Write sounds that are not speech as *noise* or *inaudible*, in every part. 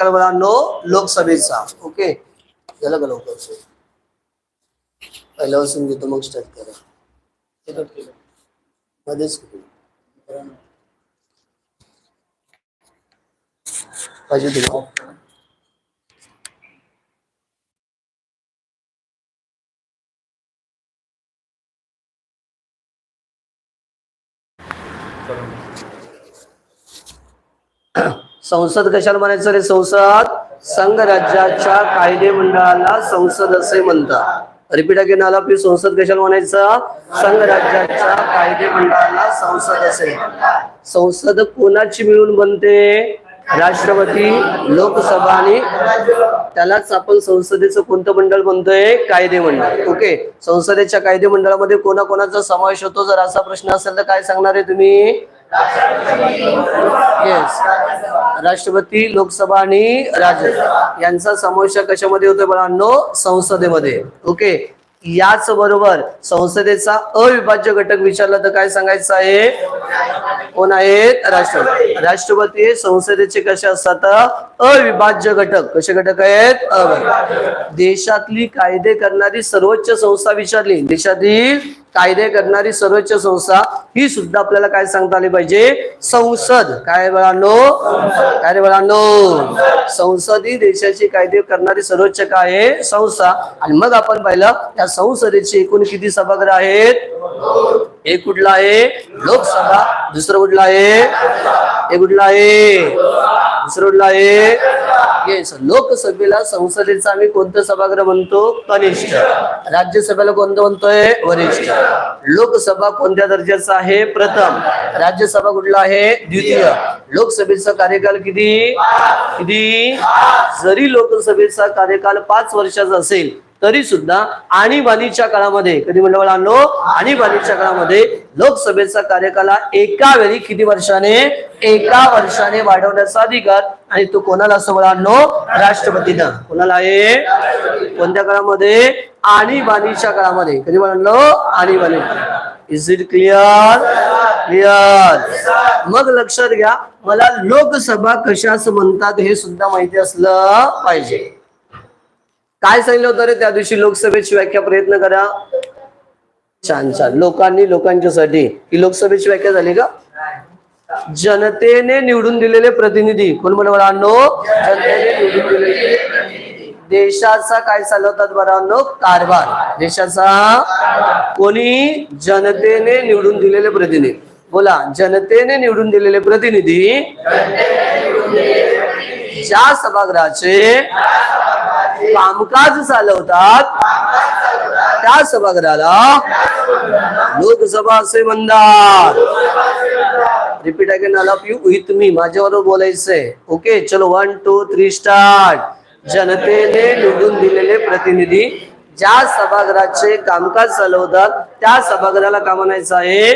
मुलांनो लोकसभेचा ओके? झालं का लवकर पहिल्या वाजून घेतो मग स्टार्ट करा हे। कट केलं मध्येच केलं. पाहिजे तुला संसद कशाला म्हणायचं रे? संसद संघ राज्याच्या कायदे मंडळाला संसद असे म्हणतात. रिपीट अगेन आला की संसद कशाला म्हणायचं? संघ राज्याच्या कायदे मंडळाला संसद असे संसद कोणाची मिळून बनते? राष्ट्रपती लोकसभा आणि त्यालाच आपण संसदेचं कोणतं मंडळ म्हणतोय? कायदे मंडळ ओके संसदेच्या कायदे मंडळामध्ये कोणाकोणाचा समावेश होतो? जर असा प्रश्न असेल तर काय सांगणार आहे तुम्ही? येस राष्ट्रपती लोकसभा आणि राज्य. यांचा समावेश कशामध्ये होतोय मुलांनो संसदेमध्ये. ओके याच बरोबर संसदेचा अविभाज्य घटक विचारला तर काय सांगायचं आहे? कोण आहेत? राष्ट्रपती. राष्ट्रपती संसदेचे कसे असतात? अविभाज्य घटक. कसे घटक आहेत? अविभाज्य. देशातली कायदे करणारी सर्वोच्च संस्था विचारली. देशातील कायदे करणारी सर्वोच्च संस्था ही सुद्धा आपल्याला काय सांगता आली पाहिजे? संसद. काय बळांनो? काय रे बळांनो? संसद. ही देशाची कायदे करणारी सर्वोच्च काय आहे? संस्था. आणि मग आपण पाहिलं या संसदेचे एकूण किती सभागृह आहेत? एक कुठला आहे? लोकसभा. दुसरं कुठला आहे? एक कुठला आहे? दुसरं कुठला आहे? येस लोकसभेला संसदेचा आम्ही कोणतं सभागृह म्हणतो? कनिष्ठ. राज्यसभेला कोणतं म्हणतोय? वरिष्ठ. लोकसभा कोणत्या दर्जाचा आहे? प्रथम राज्यसभा कुठला आहे? द्वितीय. लोकसभेचा कार्यकाल किती? किती? जरी लोकसभेचा कार्यकाल पाच वर्षाचा असेल तरी सुद्धा आणीबाणीच्या काळामध्ये कधी म्हणलं मुलांनो आणीबाणीच्या काळामध्ये लोकसभेचा कार्यकाल हा एका वेळी किती वर्षाने? एका वर्षाने वाढवण्याचा अधिकार. आणि तो कोणाला असं मुलांनो राष्ट्रपतीनं. कोणाला आहे? कोणत्या काळामध्ये? आणीबाणीच्या काळामध्ये. कधी म्हणलो आणीबाणी. इज इट क्लिअर क्लिअर मग लक्षात घ्या मला लोकसभा कशाच म्हणतात हे सुद्धा माहिती असलं पाहिजे. काय सांगितलं होतं रे त्या दिवशी लोकसभेची व्याख्या प्रयत्न करा. छान छान. लोकांनी लोकांच्यासाठी ही लोकसभेची व्याख्या झाली का? जनतेने निवडून दिलेले प्रतिनिधी. कोण म्हणतो जनतेने निवडून दिलेले देशाचा काय चालवतात बरांनो कारभार. देशाचा कोणी जनतेने निवडून दिलेले प्रतिनिधी. बोला. जनतेने निवडून दिलेले प्रतिनिधी. ज्या सभागृहाचे कामकाज चालवतात त्या सभागृहाला लोकसभा असे म्हणतात. Repeat again all of you with me माझ्याबरोबर बोलायचंय. ओके चलो वन टू थ्री स्टार्ट जनतेने निवडून दिलेले प्रतिनिधी ज्या सभागृहाचे कामकाज चालवतात त्या सभागृहाला का म्हणायचं आहे?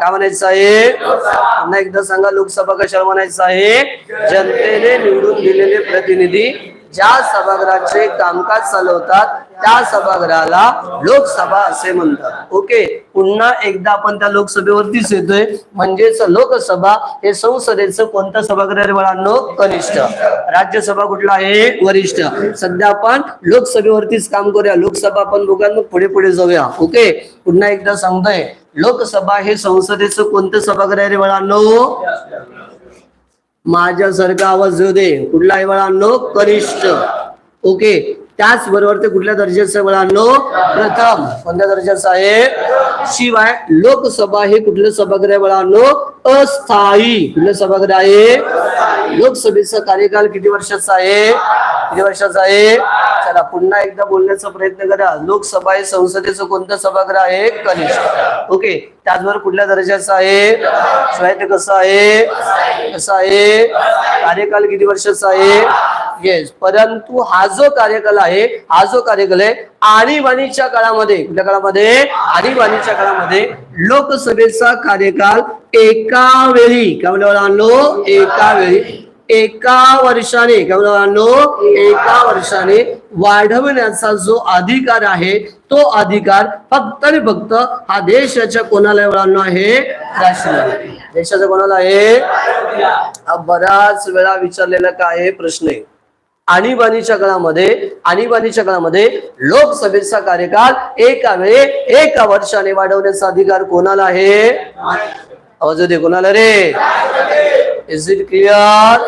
का म्हणायचं आहे? पुन्हा एकदा सांगा लोकसभा कशाला म्हणायचं आहे? जनतेने निवडून दिलेले प्रतिनिधी ज्या सभागृहाचे कामकाज चालवतात त्या सभागृहाला लोकसभा असे म्हणतात. ओके? पुन्हा एकदा आपण त्या लोकसभेवरतीच येतोय. म्हणजेच लोकसभा हे संसदेचं कोणतं सभागृह आहे बाळांनो? कनिष्ठ. राज्यसभा कुठला आहे? वरिष्ठ. सध्या आपण लोकसभेवरतीच काम करूया. लोकसभा आपण बघूया पुढे पुढे जाऊया. ओके? पुन्हा एकदा सांगतोय. लोकसभा हे संसदेचं कोणतं सभागृह आहे रे बाळांनो? माझ्यासारखा आवाज येऊ दे. कुठला आहे बाळांनो? कनिष्ठ. ओके? त्याचबरोबर ते कुठल्या दर्जाचं आहे प्रथम. कोणत्या दर्जाचं आहे? शिवाय लोकसभा हे कुठलं सभागृह आहे अस्थायी. कुठलं सभागृह आहे? लोकसभेचा कार्यकाल किती वर्षाचा आहे? किती वर्षाचा आहे? चला पुन्हा एकदा बोलण्याचा प्रयत्न करा. लोकसभा हे संसदेचं कोणतं सभागृह आहे? कनिष्ठ. ओके. त्याचबरोबर कुठल्या दर्जाचं आहे? स्वायत्त कसं आहे? कसं आहे? कार्यकाल किती वर्षाचा आहे? येस परंतु हा जो कार्यकाल आहे हा जो कार्यकाल आहे आणीबाणीच्या काळामध्ये कुठल्या काळामध्ये? आणीबाणीच्या काळामध्ये लोकसभेचा कार्यकाल एका वेळी. काय म्हणलं आणलो एका वेळी. एका वर्षाने एका वर्षाने वाढवण्याचा जो अधिकार आहे तो अधिकार फक्त आणि फक्त हा देशाच्या कोणाला मुलांना आहे देशाच्या कोणाला आहे? हा बराच वेळा विचारलेला काय प्रश्न आहे. आणीबाणीच्या काळामध्ये आणीबाणीच्या काळामध्ये लोकसभेचा कार्यकाल एका वेळे एका वर्षाने वाढवण्याचा अधिकार कोणाला आहे? आवाज दे कोणाला रे? इज इट क्लिअर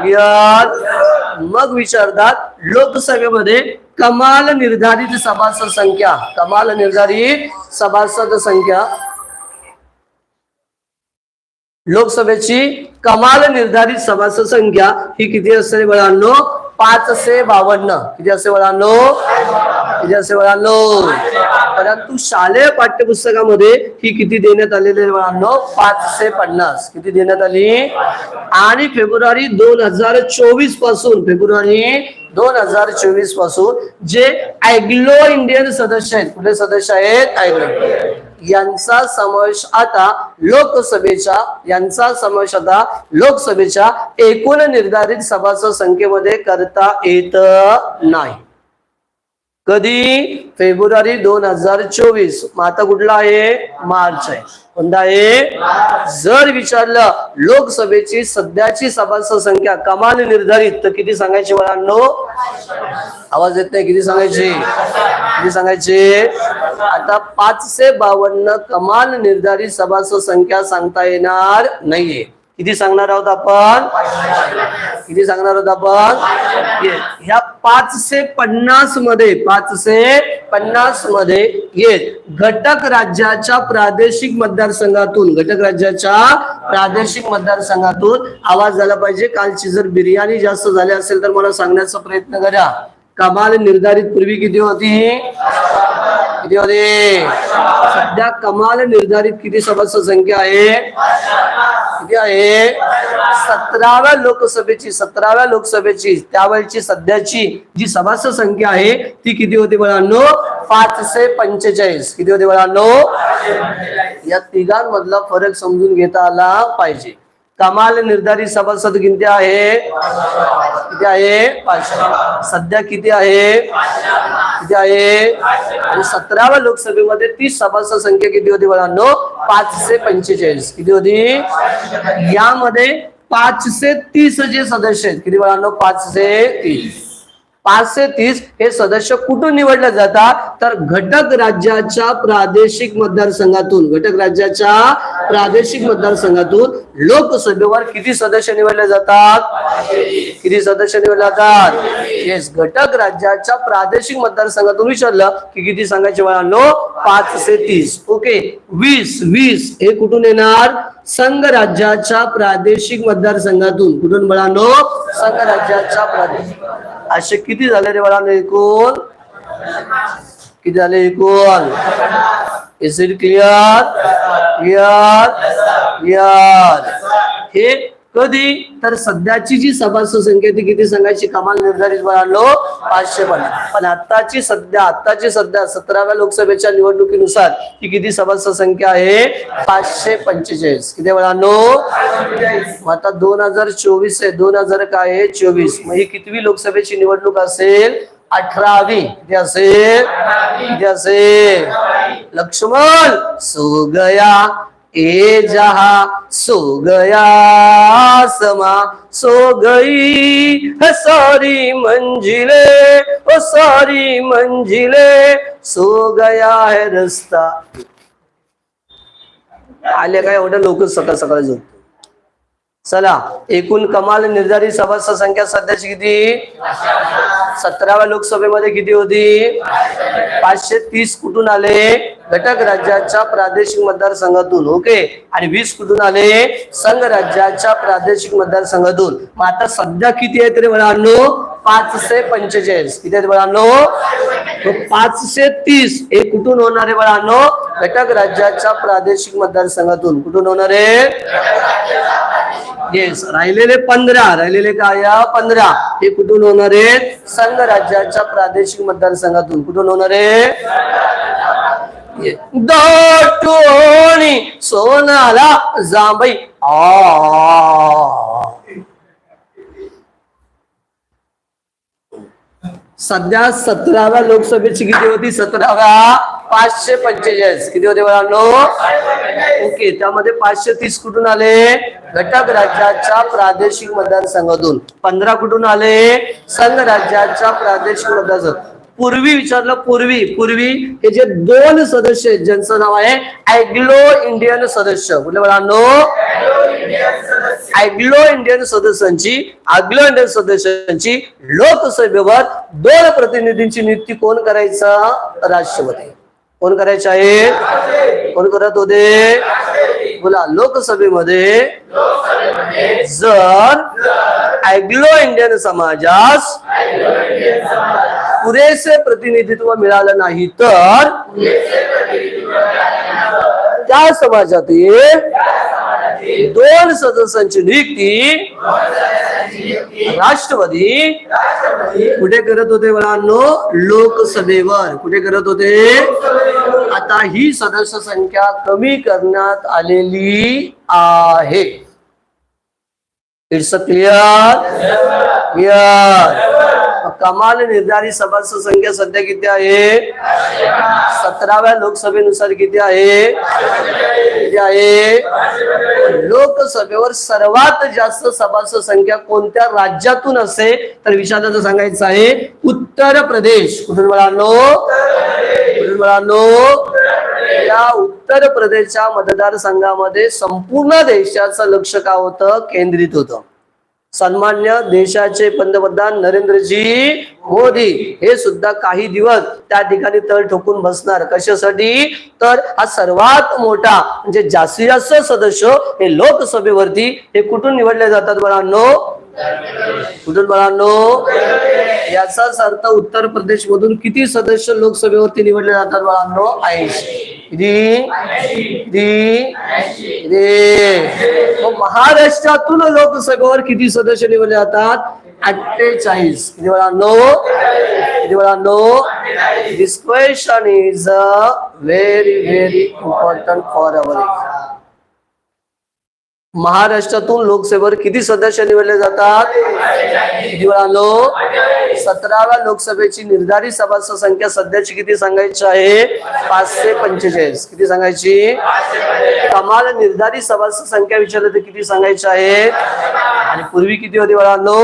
क्लिअर मग विचारतात लोकसभेमध्ये कमाल निर्धारित सभासद संख्या. कमाल निर्धारित सभासद संख्या. लोकसभेची कमाल निर्धारित सभासद संख्या ही किती असते बळांनो पाचशे बावन्न. किती असते बळांनो किती परंतु शालेय पाठ्यपुस्तकामध्ये ही किती देण्यात आलेली आहे पाचशे पन्नास. किती देण्यात आली? आणि फेब्रुवारी दोन हजार चोवीसपासून फेब्रुवारी दोन हजार चोवीसपासून जे अँग्लो इंडियन सदस्य आहेत कुठले सदस्य आहेत? अँग्लो यांचा समावेश आता लोकसभेच्या यांचा समावेश आता लोकसभेच्या एकूण निर्धारित सभासद संख्येमध्ये करता येत नाही. कधी? फेब्रुवारी दोन हजार चोवीस. मग आता कुठला आहे? मार्च आहे. कोणता आहे? जर विचारलं लोकसभेची सध्याची सभासद संख्या कमाल निर्धारित तर किती सांगायची वळांनो आवाज येत नाही किती सांगायची? किती सांगायचे? आता पाचशे बावन्न कमाल निर्धारित सभासद संख्या सांगता येणार नाहीये. किती सांगणार आहोत आपण? किती सांगणार होता आपण? ह्या पाचशे पन्नासमध्ये पाचशे पन्नासमध्ये येत घटक राज्याच्या प्रादेशिक मतदारसंघातून घटक राज्याच्या प्रादेशिक मतदारसंघातून आवाज झाला पाहिजे. कालची जर बिर्याणी जास्त झाली असेल तर मला सांगण्याचा प्रयत्न करा. कमाल निर्धारित पूर्वी किती होती? किती सध्या कमाल निर्धारित किती सभासद संख्या आहे? किती आहे? सतराव्या लोकसभेची सतराव्या लोकसभेची त्यावेळची सध्याची जी सभासद संख्या आहे ती किती होती बळांनो पाचशे पंचेचाळीस. किती होती बळांनो या तिघांमधला फरक समजून घेता आला पाहिजे. कमाल निर्धारित सभासद किती आहे? किती आहे? पाचशे सध्या किती आहे? किती आहे? आणि सतराव्या लोकसभेमध्ये तीस सभासद संख्या किती होती मुलांनो पाचशे पंचेचाळीस. किती होती? यामध्ये पाचशे तीस जे सदस्य आहेत. किती मुलांनो पाचशे तीस. पाचशे तीस हे सदस्य कुठून निवडले जातात? तर घटक राज्याच्या प्रादेशिक मतदारसंघातून घटक राज्याच्या प्रादेशिक मतदारसंघातून लोकसभेवर किती सदस्य निवडले जातात? किती सदस्य निवडले जातात? येस घटक राज्याच्या प्रादेशिक मतदारसंघातून विचारलं की किती सांगायचे वळानो पाचशे तीस. ओके वीस वीस. हे कुठून येणार? संघ राज्याच्या प्रादेशिक मतदारसंघातून. कुठून बळानो? संघ राज्याच्या प्रादेशिक असे किती झाले रे बाळांनो एकूण? किती झाले एकूण? Is it clear clear clear हे कधी? तर सध्याची जी सभासद संख्या ती किती सांगायची कमाल निर्धारित म्हणालो पाचशे पन्नास पण आताची सध्या आताची सध्या सतराव्या लोकसभेच्या निवडणुकीनुसार ती किती सभासद संख्या आहे? पाचशे पंचेचाळीस. किती बळांनो आता दोन हजार चोवीस आहे. दोन हजार काय आहे? चोवीस. मग ही कितवी लोकसभेची निवडणूक असेल? अठरावी. किती असेल? किती असेल? लक्ष्मण. सो गया. ए जहा सो गया समा सो गई सारी मंजिले ओ सारी मंजिले सो गया है रस्ता. आले काय एवढं लोक सकाळ सकाळ झोपतो चला एकूण कमाल निर्धारित सभासद संख्या सध्याची किती? सतराव्या लोकसभेमध्ये किती होती? पाचशे तीस कुठून आले? घटक राज्याच्या प्रादेशिक मतदारसंघातून ओके? आणि वीस कुठून आले? संघ राज्याच्या प्रादेशिक मतदारसंघातून. मग आता सध्या किती आहेत रे मुलांनो पाचशे पंचेचाळीस. किती आहेत मुलांनो पाचशे तीस. हे कुठून होणार आहे मुलांनो घटक राज्याच्या प्रादेशिक मतदारसंघातून. कुठून होणार आहे? येस राहिलेले पंधरा राहिलेले काय? पंधरा. हे कुठून होणार आहे? संघ राज्याच्या प्रादेशिक मतदारसंघातून. कुठून होणार आहे? दोटोणी सोनाला जांभई. आ. सध्या सतराव्या लोकसभेची किती होती? सतराव्या? पाचशे पंचेचाळीस. किती होते मुलांनो ओके त्यामध्ये पाचशे तीस कुठून आले? घटक राज्याच्या प्रादेशिक मतदारसंघातून. पंधरा कुठून आले? संघ राज्याच्या प्रादेशिक मतदारसंघ. पूर्वी विचारलं पूर्वी पूर्वी हे जे दोन सदस्य आहेत ज्यांचं नाव आहे अॅग्लो इंडियन सदस्य. कुठल्या मुलांनो अॅग्लो इंडियन सदस्यांची अग्लो इंडियन सदस्यांची लोकसभेवर दोन प्रतिनिधींची नियुक्ती कोण करायचा? राष्ट्रपती. कोण करायचे आहे? कोण करत होते? बोला लोकसभेमध्ये जर अँग्लो इंडियन समाजास पुरेसे प्रतिनिधित्व मिळालं नाही तर त्या समाजातील दोन सदस्यांची नियुक्ती राष्ट्रवादी कुठे करत होते मुलांनो? लोकसभेवर. कुठे करत होते? आता ही सदस्य संख्या कमी करण्यात आलेली आहे. इट्स क्लिअर क्लिअर कमाल निर्धारित सभासद संख्या सध्या किती आहे? सतराव्या लोकसभेनुसार किती आहे? किती आहे? लोकसभेवर सर्वात जास्त सभासद संख्या कोणत्या राज्यातून असे? तर विषादाचं सांगायचं आहे उत्तर प्रदेश. कुठून मुलांनो कुठून मुलांनो या उत्तर प्रदेशच्या मतदारसंघामध्ये संपूर्ण देशाचं लक्ष का होतं? केंद्रित होतं. सन्मान्य देशाचे पंतप्रधान नरेंद्रजी हो मोदी हे सुद्धा काही दिवस त्या ठिकाणी तळ ठोकून बसणार. कशासाठी? तर हा सर्वात मोठा म्हणजे जास्तीत जास्त सदस्य हे लोकसभेवरती हे कुठून निवडले जातात बळांनो? कुठून बळांनो? याचाच अर्थ उत्तर प्रदेश मधून किती सदस्य लोकसभेवरती निवडले जातात बळांनो? ऐंशी. महाराष्ट्रातून लोकसभेवर किती सदस्य निवडले जातात? अठ्ठेचाळीस. किती बळांनो? किती मुलांनो this question is very very important for our महाराष्ट्रातून लोकसभेवर किती सदस्य निवडले जातात? किती वेळानो सतराव्या लोकसभेची निर्धारित सभासद संख्या सध्याची किती सांगायची आहे? पाचशे पंचेचाळीस. किती सांगायची? कमाल निर्धारित सभासद संख्या विचारलं तर किती सांगायची आहे? आणि पूर्वी किती होती वेळानो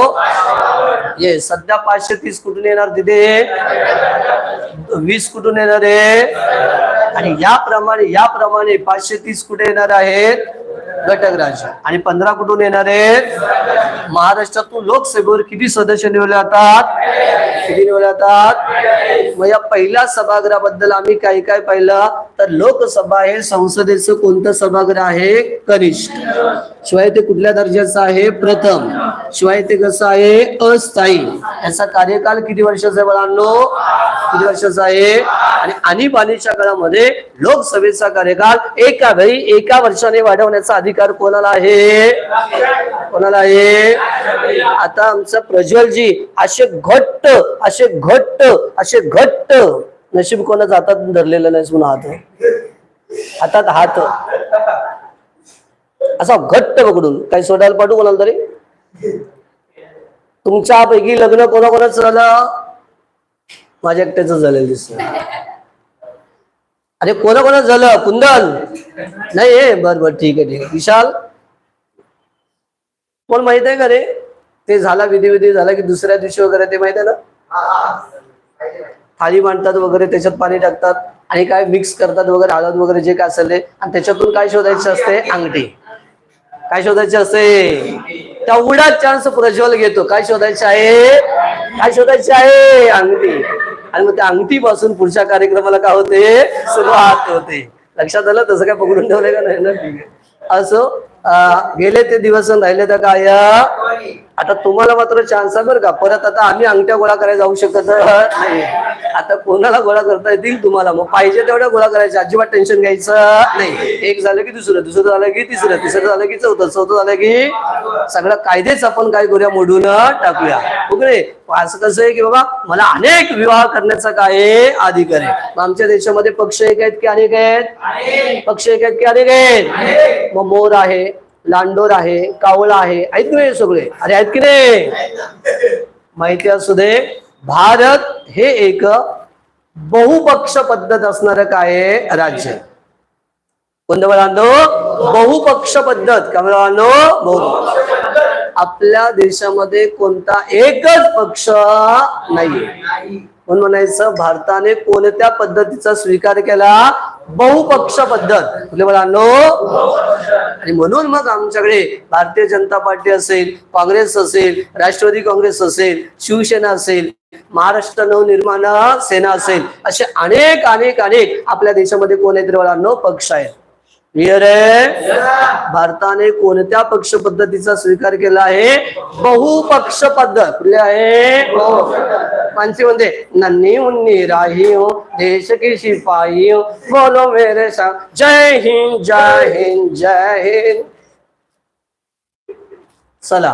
ये सध्या पाचशे तीस कुठून येणार तिथे वीस कुठून येणार आहे? आणि याप्रमाणे याप्रमाणे पाचशे तीस कुठे येणार आहेत? घटक राज्य आणि पंधरा कुठून येणार? महाराष्ट्रातून लोकसभेवर किती सदस्य निवडले जातात? किती निवडले जातात? मग या पहिल्या सभागृहाबद्दल आम्ही काय काय पाहिलं? तर लोकसभा हे संसदेचं कोणतं सभागृह आहे? कनिष्ठ. शिवाय ते कुठल्या दर्जाचं आहे? प्रथम. शिवाय ते कसं आहे? अस्थायी. याचा कार्यकाल किती वर्षाचा आहे मुलांनो किती वर्षाचा आहे? आणि आणीबाणीच्या काळामध्ये लोकसभेचा कार्यकाल एका वेळी एका वर्षाने वाढवण्याचा अधिकार कोणाला आहे? कोणाला आहे? आता आमचा प्रज्वलजी असे घट्ट असे घट्ट असे घट्ट. नशीब कोणाच हातात धरलेलं नाही म्हणून हात? हातात हात. असा घट्ट पकडून काही सोडायला पाठवू कोणाला तरी? तुमच्यापैकी लग्न कोणाकोणाच झालं? माझ्या एकट्याच झालेलं दिसत अरे कोणाकोणाच झालं? कुंदन? नाही हे बर बर ठीक आहे ठीक आहे. विशाल? कोण माहीत आहे का रे? ते झाला विधी विधी झाला की दुसऱ्या दिवशी वगैरे ते माहीत आहे ना? थाळी मांडतात वगैरे त्याच्यात पाणी टाकतात आणि काय मिक्स करतात वगैरे हळद वगैरे जे काय असेल ते. आणि त्याच्यातून काय शोधायचं असते? अंगठी. काय शोधायचे असे? तेवढा चान्स प्रज्वल घेतो. काय शोधायचे आहे? काय शोधायचे आहे? अंगठी. आणि मग त्या अंगठी पासून पुढच्या कार्यक्रमाला काय होते? सुरुवात होते. लक्षात आलं? तसं काय पकडून ठेवलंय का नाही? ना असो गेले ते दिवस राहिले तर काय? आता तुम्हाला मात्र चान्स आहे बरं का. परत आता आम्ही अंगठ्या गोळा करायला जाऊ शकत नाही. आता कोणाला गोळा करता येतील तुम्हाला? मग पाहिजे तेवढ्या गोळा करायचे अजिबात टेन्शन घ्यायचं नाही. एक झालं की दुसरं दुसरं झालं की तिसरं तिसरं झालं की चौथं चौथं झालं की सगळं कायदेच आपण काय करूया मोडून टाकूया. वगैरे असं कसं आहे की बाबा मला अनेक विवाह करण्याचा काय अधिकार आहे. आमच्या देशामध्ये पक्ष एक आहेत की अनेक आहेत? पक्ष एक आहेत की अनेक आहेत? मग मोर आहे. लांडोर आहे कावळा आहे आहेत की नाही सगळे? अरे आहेत की नाही? माहिती असू दे. भारत हे एक बहुपक्ष पद्धत असणार काय आहे? राज्य. कोणतं म्हणतो बहुपक्ष पद्धत. का म्हणतो बहुपक्ष. आपल्या देशामध्ये कोणता एकच पक्ष नाहीये. म्हणून म्हणायचं? भारताने कोणत्या पद्धतीचा स्वीकार केला? बहुपक्ष पद्धत कुठले मुलांनो? आणि म्हणून मग आमच्याकडे भारतीय जनता पार्टी असेल काँग्रेस असेल राष्ट्रवादी काँग्रेस असेल शिवसेना असेल महाराष्ट्र नवनिर्माण सेना असेल असे अनेक अनेक अनेक आपल्या देशामध्ये कोण आहेत रे मुलांनो पक्ष आहेत. भारताने कोणत्या पक्ष पद्धतीचा स्वीकार केला आहे? बहुपक्ष पद्धत कुठली आहे मानसी म्हणते नन्ही मुन्नी राही हो देश की शिपाई हो. बोलो मेरे सा जय हिंद जय हिंद जय हिंद. चला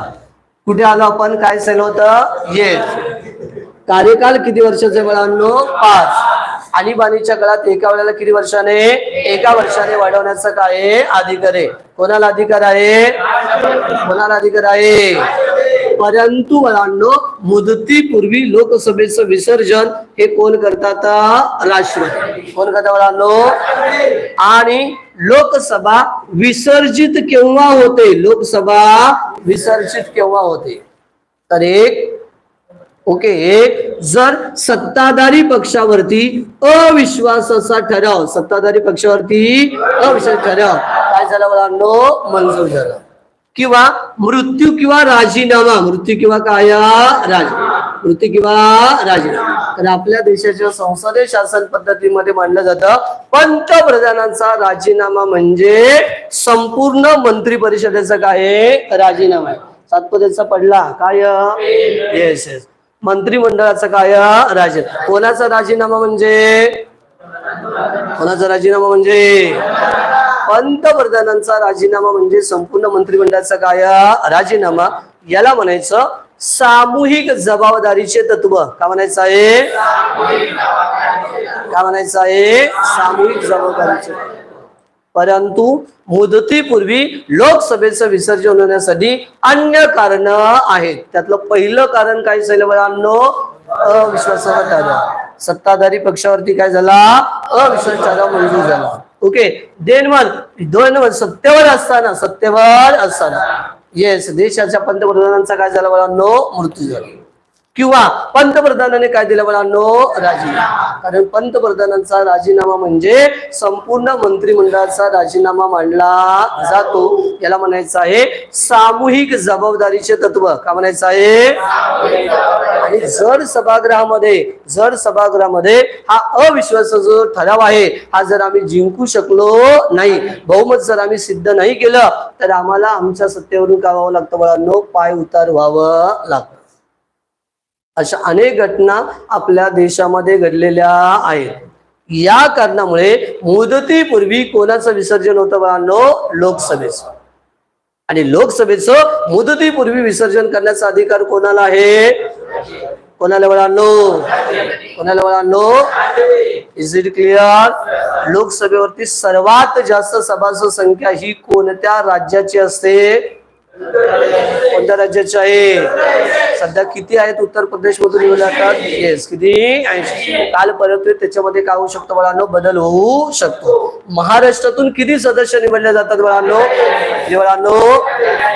कुठे आलो आपण? काय सेल होतं? येस कार्यकाल किती वर्षाचे मुलांनो पाच. आणीबाणीच्या काळात एका वेळेला किती वर्षाने? एका वर्षाने वाढवण्याचा काय अधिकार आहे. कोणाला अधिकार आहे? कोणाला अधिकार आहे? परंतु मुलांनो मुदतीपूर्वी लोकसभेचं विसर्जन हे कोण करतात? राष्ट्रपती कोण करतात मुलांनो आणि लोकसभा विसर्जित केव्हा होते? लोकसभा विसर्जित केव्हा होते? तर एक ओके? एक जर सत्ताधारी पक्षावरती अविश्वासाचा ठराव सत्ताधारी पक्षावरती अविश्वास ठराव काय झालं मुलांनो मंजूर झाला. किंवा मृत्यू किंवा राजीनामा मृत्यू किंवा काय? राज मृत्यू किंवा राजीनामा. तर आपल्या देशाच्या संसदीय शासन पद्धतीमध्ये मानलं जातं. पंतप्रधानांचा राजीनामा म्हणजे संपूर्ण मंत्री परिषदेचा काय राजीनामा आहे. सातपदेचा पडला. काय? येस येस मंत्रिमंडळाचा काय राजी कोणाचा राजीनामा म्हणजे? कोणाचा राजीनामा म्हणजे? पंतप्रधानांचा राजीनामा म्हणजे संपूर्ण मंत्रिमंडळाचा काय राजीनामा. याला म्हणायचं सामूहिक जबाबदारीचे तत्व. का म्हणायचं आहे? का म्हणायचं आहे? सामूहिक जबाबदारीचे परंतु मुदतीपूर्वी लोकसभेचं विसर्जन होण्यासाठी अन्य कारण आहेत. त्यातलं पहिलं कारण काय झालं मुलांनो अविश्वासाचा ठराव सत्ताधारी पक्षावरती काय झाला? अविश्वास ठराव मंजूर झाला. ओके? देन वन दोन वन सत्तेवर असताना सत्तेवर असताना. येस देशाच्या पंतप्रधानांचा काय झाला मुलांनो मृत्यू झाला. किंवा पंतप्रधानाने काय दिलं मुलांनो? राजीनामा. कारण पंतप्रधानांचा राजीनामा म्हणजे संपूर्ण मंत्रिमंडळाचा राजीनामा मांडला जातो. याला म्हणायचं आहे सामूहिक जबाबदारीचे तत्व. का म्हणायचं आहे? आणि जर सभागृहामध्ये जर सभागृहामध्ये हा अविश्वासाचा जो ठराव आहे हा जर आम्ही जिंकू शकलो नाही बहुमत जर आम्ही सिद्ध नाही केलं तर आम्हाला आमच्या सत्तेवरून काय व्हावं लागतं मुलांनो? पाय उतार व्हावं लागतं. अशा अनेक घटना आपल्या देशामध्ये घडलेल्या आहेत. या कारणामुळे मुदतीपूर्वी कोणाचं विसर्जन होतं बाळांनो? लोकसभेचं. आणि लोकसभेचं मुदतीपूर्वी विसर्जन करण्याचा अधिकार कोणाला आहे? कोणाला बाळांनो? कोणाला बाळांनो? इज इट क्लिअर लोकसभेवरती सर्वात जास्त सभासद संख्या ही कोणत्या राज्याची असते? कोणत्या राज्याचे आहे? सध्या किती आहेत उत्तर प्रदेश मधून निवडले जातात? येस किती? ऐंशी. काल परत त्याच्यामध्ये काय होऊ शकतो बाळांनो? बदल होऊ शकतो. महाराष्ट्रातून किती सदस्य निवडले जातात बाळांनो? जे बाळांनो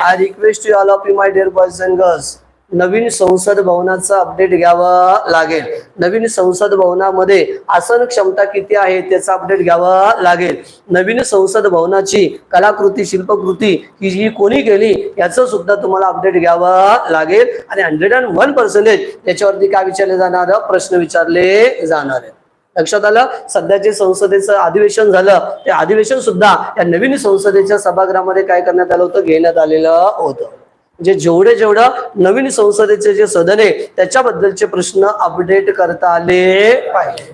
I request you all of you my dear boys and girls नवीन संसद भवनाचं अपडेट घ्यावं लागेल. नवीन संसद भवनामध्ये आसन क्षमता किती आहे त्याचा अपडेट घ्यावा लागेल. नवीन संसद भवनाची कलाकृती शिल्पकृती ही जी कोणी केली याचं सुद्धा तुम्हाला अपडेट घ्यावं लागेल. आणि हंड्रेड अँड वन पर्सेंटेज त्याच्यावरती काय विचारले जाणार? प्रश्न विचारले जाणार आहेत. लक्षात आलं? सध्याचे संसदेचं अधिवेशन झालं ते अधिवेशन सुद्धा या नवीन संसदेच्या सभागृहामध्ये काय करण्यात आलं होतं? घेण्यात आलेलं होतं. म्हणजे जेवढे जेवढं नवीन संसदेचे जे सदन आहे त्याच्याबद्दलचे प्रश्न अपडेट करता आले पाहिजे.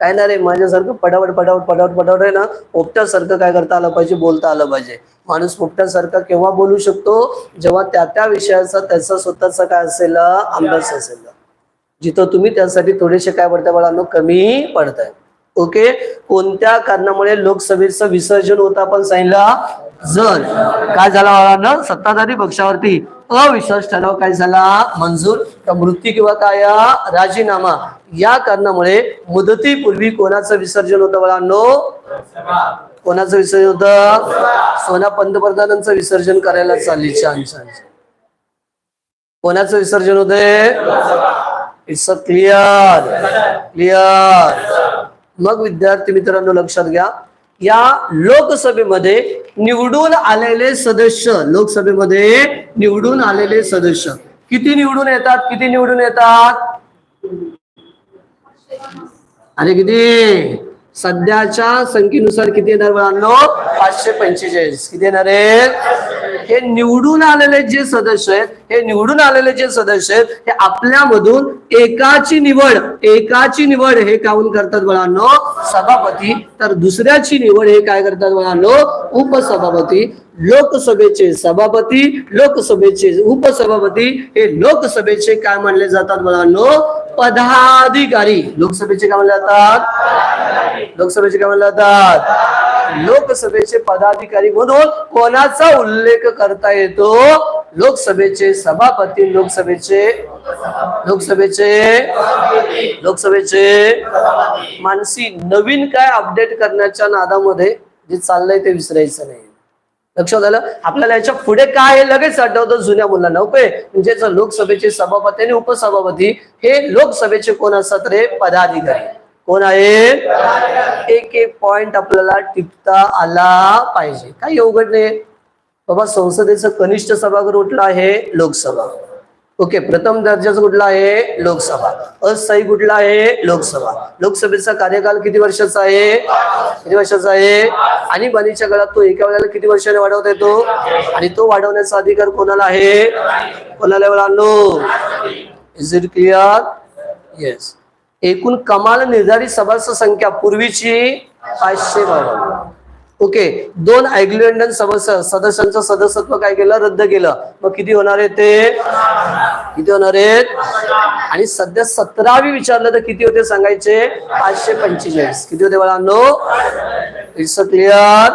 काय ना रे माझ्यासारखं पडावट पडावट पडावट पडावट आहे ना पोपट्यासारखं काय करता आलं पाहिजे बोलता आलं पाहिजे. माणूस पोपट्यासारखा केव्हा बोलू शकतो? जेव्हा त्या त्या विषयाचा त्याचा स्वतःचा काय असेल अभ्यास असेल. जिथं तुम्ही त्यासाठी थोडेसे काय पडताय बाळांनो कमी पडताय. ओके? कोणत्या कारणामुळे लोकसभेचं विसर्जन होतं आपण सांगितलं? जर काय झाला ना सत्ताधारी पक्षावरती अविश्वास ठराव काय झाला? मंजूर? मृत्यू किंवा काय? राजीनामा. या कारणामुळे मुदतीपूर्वी कोणाचं विसर्जन होतं बाळांनो? कोणाचं विसर्जन होतं? सोना पंतप्रधानांचं विसर्जन करायला चालली. छान छान कोणाचं विसर्जन होतंय? इट्स अ क्लिअर क्लिअर मग विद्यार्थी मित्रांनो लक्षात घ्या या लोकसभेमध्ये निवडून आलेले सदस्य लोकसभेमध्ये निवडून आलेले सदस्य किती निवडून येतात किती निवडून येतात? अरे किती? सध्याच्या संख्येनुसार किती येणार मुलांनो पाचशे पंचेचाळीस. किती येणार आहेत हे निवडून आलेले जे सदस्य आहेत हे निवडून आलेले जे सदस्य आहेत हे आपल्यामधून एकाची निवड एकाची निवड हे काहून करतात मुलांनो सभापती. तर दुसऱ्याची निवड हे काय करतात मुलांनो उपसभापती. लोकसभेचे सभापती लोकसभेचे उपसभापती हे लोकसभेचे काय मानले जातात मुलांनो पदाधिकारी. लोकसभेचे काय मानले जातात? लोकसभेचे काय मानले जातात? लोकसभेचे पदाधिकारी म्हणून कोणाचा उल्लेख करता येतो? लोकसभेचे सभापती लोकसभेचे लोकसभेचे लोकसभेचे मानसी नवीन काय अपडेट करण्याच्या नादामध्ये जे चाललंय ते विसरायचं नाही. लक्षात आलं आपल्याला याच्यापुढे काय आहे लगेच आठवतं जुन्या मुलांना. ओके? म्हणजे लोकसभेचे सभापती आणि उपसभापती हे लोकसभेचे कोण असतात रे? पदाधिकारी. कोण आहे? एक एक पॉइंट आपल्याला टिपता आला पाहिजे. काही अवघड नाही. बाबा संसदेचं कनिष्ठ सभागृह उठलं आहे? लोकसभा. ओके प्रथम दर्जाचं कुठला आहे? लोकसभा. अस्थायी कुठला आहे? लोकसभा. लोकसभेचा कार्यकाल किती वर्षाचा आहे? किती वर्षाचा आहे? आणि बनीच्या काळात तो एका वेळेला किती वर्षाने वाढवता येतो? आणि तो वाढवण्याचा अधिकार कोणाला आहे? कोणाला मिळालो? इज इट क्लिअर येस एकूण कमाल निर्धारित सभासद संख्या पूर्वीची पाचशे बावन्न. ओके दोन आयग्लंडन सदस्य सदस्यांचं सदस्यत्व काय केलं? रद्द केलं. मग किती होणार आहे ते? किती होणार आहेत? आणि सध्या सतरावी विचारलं तर किती होते सांगायचे? पाचशे पंचेचाळीस. किती होते बाळांनो? इट्स क्लिअर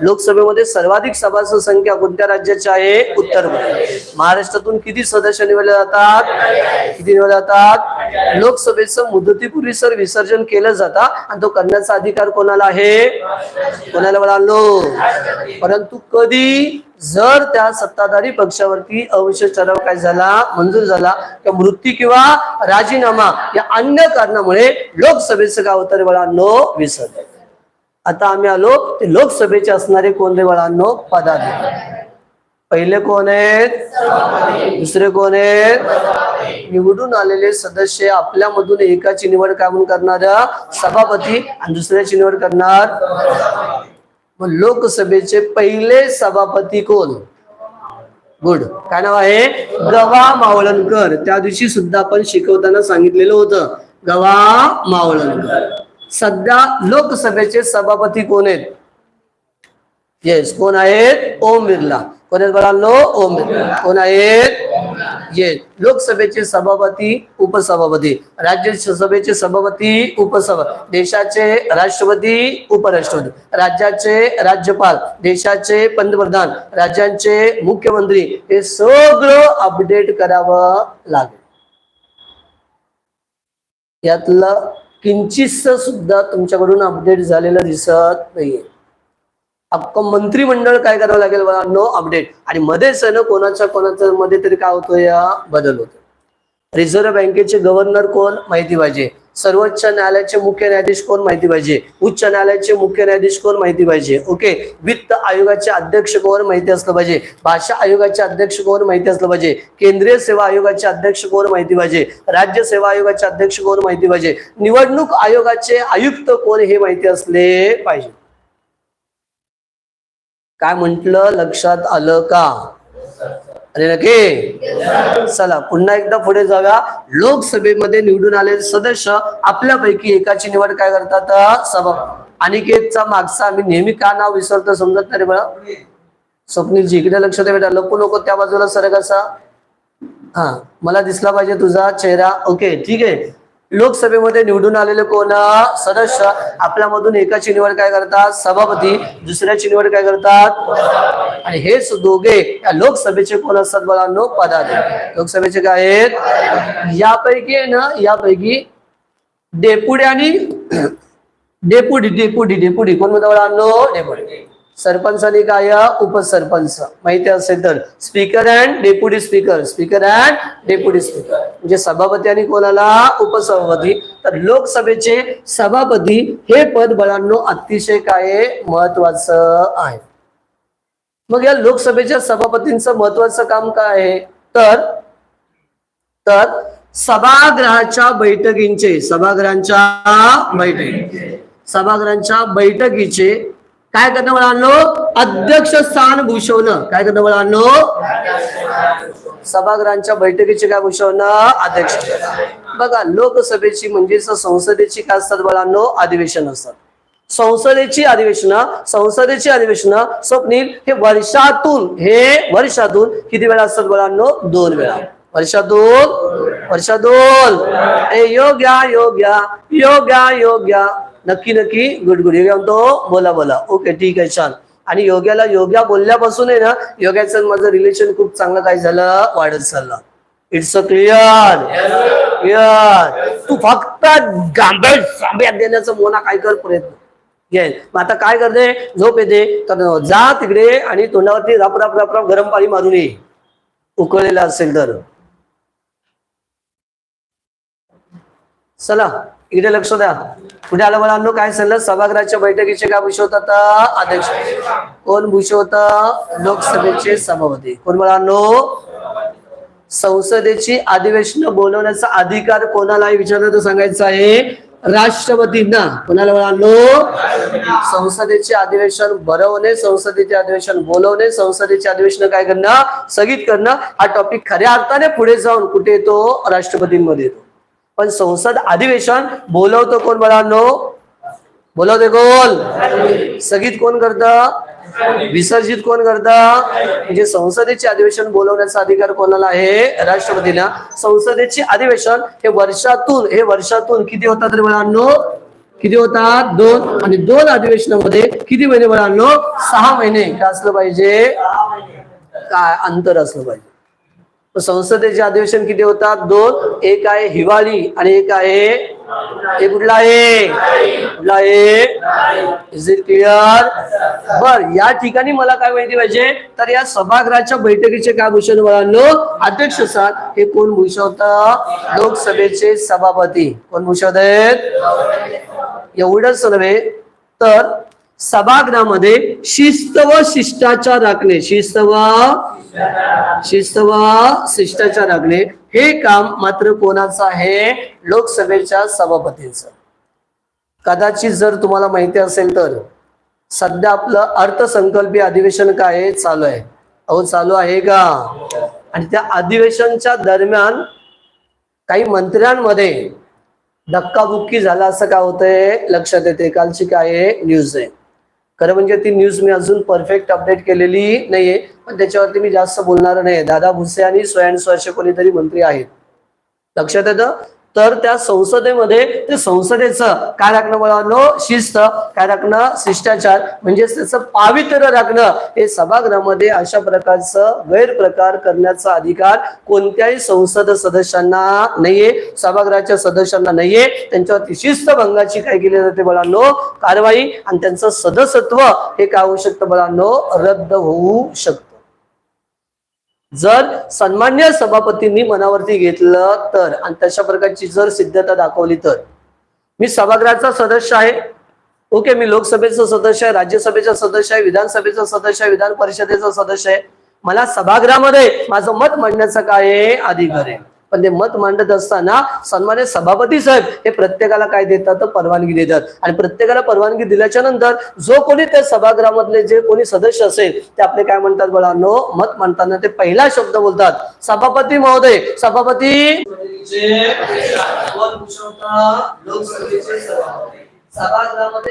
लोकसभेमध्ये सर्वाधिक सभासद संख्या कोणत्या राज्याची आहे? उत्तर प्रदेश महाराष्ट्रातून किती सदस्य निवडले जातात? किती निवडले जातात? लोकसभेचं मुदतीपूर्वी सर विसर्जन केलं जातं. आणि तो करण्याचा अधिकार कोणाला आहे? कोणाला म्हणालो परंतु कधी? जर त्या सत्ताधारी पक्षावरती अविश्वास ठराव काय झाला मंजूर झाला किंवा मृत्यू किंवा राजीनामा या अन्य कारणामुळे लोकसभेचं काय होतं बाळांनो विसर्जन. आता आम्ही आलो ते लोकसभेचे असणारे कोण रे बाळांनो? पदाधिकारी. पहिले कोण आहेत? दुसरे कोण आहेत? निवडून आलेले सदस्य आपल्यामधून एकाची निवड काय म्हणून करणार? सभापती. आणि दुसऱ्याची निवड करणार? मग लोकसभेचे पहिले सभापती कोण? गुड. काय नाव आहे? गवा मावळणकर. त्या दिवशी सुद्धा आपण शिकवताना सांगितलेलं होतं. गवा मावळणकर. सध्या लोकसभेचे सभापती कोण आहेत? येस कोण आहेत? ओम बिर्ला. कोण आहेत बघालो ओम बिर्ला. कोण आहेत? येस लोकसभेचे सभापती उपसभापती. राज्यसभेचे सभापती उपसभा देशाचे राष्ट्रपती उपराष्ट्रपती. राज्याचे राज्यपाल देशाचे पंतप्रधान राज्यांचे मुख्यमंत्री. हे सगळं अपडेट करावं लागेल. यातलं किंचित सुद्धा तुमच्याकडून अपडेट झालेलं दिसत नाहीये. अख्खं मंत्रिमंडळ काय करावं लागेल बघा नो अपडेट आणि मध्येच आहे ना कोणाच्या कोणाच्या मध्ये तरी काय होतो या बदल होतो रिझर्व्ह बँकेचे गव्हर्नर कोण? माहिती पाहिजे. सर्वोच्च न्यायालयाचे मुख्य न्यायाधीश कोण माहिती पाहिजे? उच्च न्यायालयाचे मुख्य न्यायाधीश कोण माहिती पाहिजे? ओके वित्त आयोगाचे अध्यक्ष कोण माहिती असलं पाहिजे? भाषा आयोगाचे अध्यक्ष कोण माहिती असलं पाहिजे? केंद्रीय सेवा आयोगाचे अध्यक्ष कोण माहिती पाहिजे? राज्य सेवा आयोगाचे अध्यक्ष कोण माहिती पाहिजे? निवडणूक आयोगाचे आयुक्त कोण हे माहिती असले पाहिजे? काय म्हंटल? लक्षात आलं का? अरे नक्की. चला पुन्हा एकदा पुढे जाऊया. लोकसभेमध्ये निवडून आलेले सदस्य आपल्यापैकी एकाची निवड काय करतात? सभा. अनिकेतचा मागचा आम्ही नेहमी का नाव विसरतो समजत नाही रे स्वप्नीलजी इकडे लक्ष दे बेटा. लपू नको त्या बाजूला सरक असा हा मला दिसला पाहिजे तुझा चेहरा. ओके ठीक आहे. लोकसभेमध्ये निवडून आलेले कोण? सदस्य. आपल्यामधून एकाची निवड काय करतात? सभापती. दुसऱ्याची निवड काय करतात? आणि हेच दोघे या लोकसभेचे कोण असतात बघांनो? पदाधिकारी. लोकसभेचे काय आहेत? यापैकी आहे ना यापैकी डेपुडी आणि *clears throat* डेपुटी डेपुटी डेपुटी कोण म्हणतो बघांनो? डेपुटी सरपंच आणि काय उपसरपंच. माहिती असेल तर speaker and deputy speaker speaker and deputy speaker म्हणजे सभापती आणि कोणाला? उपसभापती. तर लोकसभेचे सभापती हे पद बळांनो अतिशय काय महत्वाचं आहे. मग या लोकसभेच्या सभापतींचं महत्वाचं काम काय आहे? तर तर सभागृहाच्या बैठकींचे सभागृहांच्या बैठकी सभागृहांच्या बैठकीचे काय करणं म्हणालो अध्यक्ष स्थान भूषवणं. काय करणं म्हणालो सभागृहांच्या बैठकीचे काय भूषवणं? अध्यक्ष. बघा लोकसभेची म्हणजेच संसदेची काय असतात बळांनो अधिवेशन असतात. संसदेची अधिवेशनं संसदेची अधिवेशनं स्वप्नील हे वर्षातून हे वर्षातून किती वेळा असतात बळांनो दोन वेळा. वर्षातून दोन ए योग्या योग्या योग्या योग्या. नक्की नक्की गुड गुड योग्या म्हणतो हो, बोला बोला. ओके ठीक आहे छान. आणि योग्याला योग्या बोलल्यापासून आहे ना योग्याचं माझं रिलेशन खूप चांगलं काय झालं वाढत चाललं. इट्स अ क्लिअर क्लिअर तू फक्त गांभीर साब्यात देण्याचं मोना काय कर प्रयत्न. घे. मग आता काय करते? झोप येते. तर जा तिकडे आणि तोंडावरती राप राप राप राप गरम पाणी मारून ये. उकळलेलं असेल तर. चला. इकडे लक्ष द्या. पुढे आलं मुलांनो काय सांगलं सभागृहाच्या बैठकीचे काय भूषवतात? अध्यक्ष. कोण भूषवत? लोकसभेचे सभापती. कोण मुलांनो? संसदेची अधिवेशन बोलवण्याचा अधिकार कोणाला आहे विचारलं तर सांगायचं आहे? राष्ट्रपतींना. कोणाला म्हणालो संसदेचे अधिवेशन भरवणे संसदेचे अधिवेशन बोलवणे संसदेचे अधिवेशन काय करणं? स्थगित करणं. हा टॉपिक खऱ्या अर्थाने पुढे जाऊन कुठे येतो? राष्ट्रपतींमध्ये येतो. पण संसद अधिवेशन बोलवतो कोण मुलांनो? बोलवते कोण? स्थगित कोण करतं? विसर्जित कोण करतं? म्हणजे संसदेचे अधिवेशन बोलवण्याचा अधिकार कोणाला आहे? राष्ट्रपतीला. संसदेचे अधिवेशन हे वर्षातून हे वर्षातून किती होतात रे मुलांनो? किती होतात? दोन. आणि दोन अधिवेशनामध्ये किती महिने मुलांनो? सहा महिने. काय असलं पाहिजे? काय अंतर असलं पाहिजे? संसदेचे अधिवेशन किती होतात? दोन. एक आहे हिवाळी आणि एक आहे हे कुठला आहे? कुठला आहे? इज इट क्लिअर बर या ठिकाणी मला काय माहिती पाहिजे? तर या सभागृहाच्या बैठकीचे काय भूषण मुलांनो अध्यक्ष स्थान हे कोण भूषवत? लोकसभेचे सभापती. कोण भूषवत आहेत? एवढंच नव्हे तर सभागृहामध्ये शिस्त व शिष्टाचार राखणे. शिस्त व शिस्त व शिष्टाचार राखणे हे काम मात्र कोणाचं आहे? लोकसभेच्या सभापतींचं. कदाचित जर तुम्हाला माहिती असेल तर सध्या आपलं अर्थसंकल्पीय अधिवेशन काय आहे? चालू आहे. अहो चालू आहे का? आणि त्या अधिवेशनच्या दरम्यान काही मंत्र्यांमध्ये धक्काबुक्की झाला असं काय होतंय? लक्षात येते कालची काय आहे? न्यूज आहे. खरं म्हणजे ती न्यूज मी अजून परफेक्ट अपडेट केलेली नाहीये पण त्याच्यावरती मी जास्त बोलणार नाही दादा भुसे आणि स्वयंस्वर्श कोणीतरी मंत्री आहेत. लक्षात येतं? तर त्या संसदेमध्ये ते संसदेचं काय राखणं मुलांनो शिस्त. काय राखणं? शिष्टाचार. म्हणजेच त्याचं पावित्र्य राखणं. हे सभागृहामध्ये अशा प्रकारचं गैरप्रकार करण्याचा अधिकार कोणत्याही संसद सदस्यांना नाहीये. सभागृहाच्या सदस्यांना नाहीये. त्यांच्यावरती शिस्त भंगाची काय केली जाते मुलांनो कारवाई. आणि त्यांचं सदस्यत्व हे काय होऊ शकतं मुलांनो रद्द होऊ शकतं. जर सन्मान्य सभापतींनी मनावरती घेतलं तर आणि तशा प्रकारची जर सिद्धता दाखवली तर. मी सभागृहाचा सदस्य आहे. ओके मी लोकसभेचा सदस्य आहे राज्यसभेचा सदस्य आहे विधानसभेचा सदस्य आहे विधान परिषदेचा सदस्य आहे. मला सभागृहामध्ये माझं मत मांडण्याचा काय अधिकार आहे. पण ते मत मांडत असताना सन्मान्य सभापती साहेब हे प्रत्येकाला काय देतात? तर परवानगी देतात. आणि प्रत्येकाला परवानगी दिल्याच्या नंतर जो कोणी त्या सभागृहामधले जे कोणी सदस्य असेल ते आपले काय म्हणतात बळांनो? मत मांडताना ते पहिला शब्द बोलतात. सभापती महोदय सभापती! सभागृहामध्ये